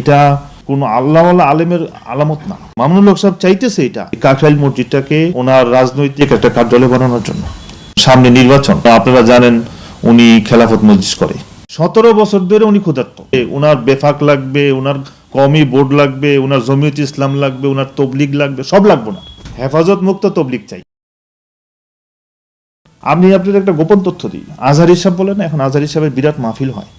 এটা কোনো আল্লাহ আলেমের আলামত না। মামুনুল হক সাহেব চাইতেছে এটা কাকরাইল মসজিদটাকে ওনার রাজনৈতিক একটা কার্যালয় বানানোর জন্য। সামনে নির্বাচন আপনারা জানেন উনি খেলাফত মসজিদ করে। সতেরো বছর ধরে উনি ক্ষুধার্ত। ওনার বেফাক লাগবে ওনার কমি বোর্ড লাগবে ওনার জমিয়ত ইসলাম লাগবে ওনার তবলিগ লাগবে, সব লাগবে না। হেফাজত মুক্ত তবলিগ চাই। আমি আপনাদের একটা গোপন তথ্য দিই। আজহার হিসাব বলেন, এখন আজহার হিসাবের বিরাট মাহফিল হয়।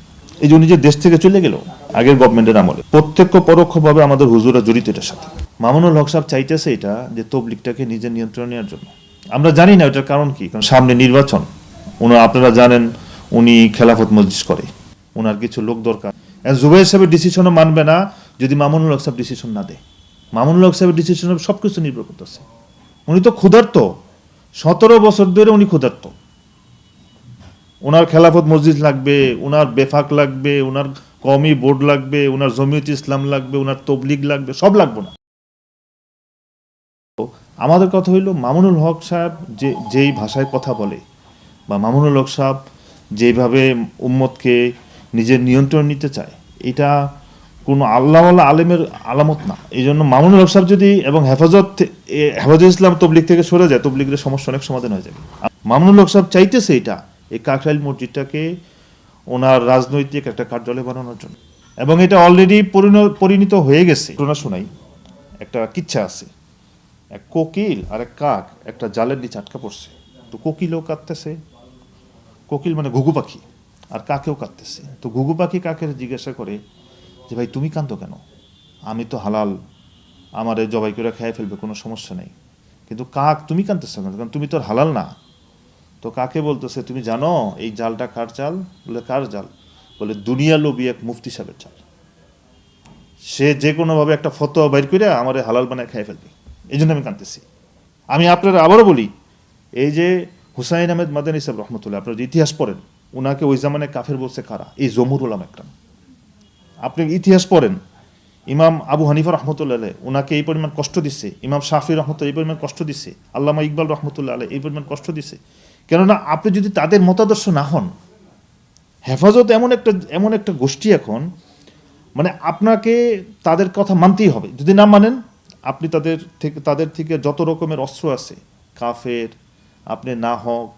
এই যে উনি দেশ থেকে চলে গেল, আগের গভর্নমেন্টের আমলে, প্রত্যক্ষ পরোক্ষভাবে আমাদের হুজুরা জড়িত এটার সাথে। মামুনুল হক সাহেব চাইতেছে এটা, যে তবলিকটাকে নিজের নিয়ন্ত্রণ নেওয়ার জন্য। আমরা জানি না এটার কারণ কি, কারণ সামনে নির্বাচন। উনি, আপনারা জানেন, উনি খেলাফত মসজিদ করে। ওনার কিছু লোক দরকার। জুবাইর সাহেবের ডিসিশনও মানবে না, যদি মামুনুল হক সাহেব ডিসিশন না দেয়। মামুনুল হক সাহেবের ডিসিশনে সব কিছু নির্ভর করতেছে। উনি তো ক্ষুধার্ত। সতেরো বছর ধরে উনি ক্ষুধার্ত। ওনার খেলাফত মসজিদ লাগবে ওনার বেফাক লাগবে ওনার কমি বোর্ড লাগবে ওনার জমিয়ত ইসলাম লাগবে ওনার তবলিগ লাগবে, সব লাগবে না। আমাদের কথা হইল মামুনুল হক সাহেব যে, যেই ভাষায় কথা বলে বা মামুনুল হক সাহেব যেভাবে উম্মতকে নিজের নিয়ন্ত্রণ নিতে চায়, এটা কোনো আল্লাহ আলেমের আলামত না। এই জন্য মামুনুল হক সাহেব যদি এবং হেফাজত হেফাজত ইসলাম তবলিগ থেকে সরে যায়, তবলিগের সমস্যা অনেক সমাধান হয়ে যাবে। মামুনুল হক সাহেব চাইতেছে এটা এই কাকরাইল মসজিদটাকে ওনার রাজনৈতিক একটা কার্যালয় বানানোর জন্য। এবং এটা অলরেডি পরিণত হয়ে গেছে। ঘটনা শোনাই, একটা কিচ্ছা আছে। এক কোকিল আর এক কাক একটা জালের নিচে আটকা পড়ছে। তো কোকিলও কাঁদতেছে। কোকিল মানে ঘুঘু পাখি, আর কাকেও কাঁদতেছে। তো ঘুঘু পাখি কাকের জিজ্ঞাসা করে যে, ভাই, তুমি কাঁদো কেন? আমি তো হালাল। আমারে জবাই করে খেয়ে ফেলবে, কোনো সমস্যা নেই। কিন্তু কাক, তুমি কাঁদতেছো কেন? কারণ তুমি তো হালাল না। তো কাকে বলতেছে, তুমি জানো, এই জালটা কার চাল বলে, কার জাল? বলে, দুনিয়া লোবি এক মুফতি সাহেবের জাল। সে যে কোনোভাবে একটা ফতোয়া বাইর করে আমার হালাল বানায় খেয়ে ফেলবে। এই জন্য আমি কাঁদতেছি। আমি আপনারা আবারও বলি, এই যে হুসাইন আহমেদ মাদানী সাহেব রহমতুল্লাহ, আপনারা ইতিহাস পড়েন ওনাকে ওই জামানে কাফের বলছে কারা? এই জমুর উলাম একরাম। আপনি ইতিহাস পড়েন, ইমাম আবু হানিফা রহমতুল্লাহ ওনাকে এই পরিমাণ কষ্ট দিচ্ছে, ইমাম শাফি রহমতুল্লাহ এই পরিমাণ কষ্ট দিচ্ছে, আল্লামা ইকবাল রহমতুল্লাহ আলাই এই পরিমাণ কষ্ট দিচ্ছে। কেননা আপনি যদি তাদের মতাদর্শ না হন, হেফাজত এমন একটা এমন একটা গোষ্ঠী এখন মানে আপনাকে তাদের কথা মানতেই হবে। যদি না মানেন, আপনি তাদের থেকে তাদের থেকে যত রকমের অস্ত্র আছে, কাফের, আপনি না হক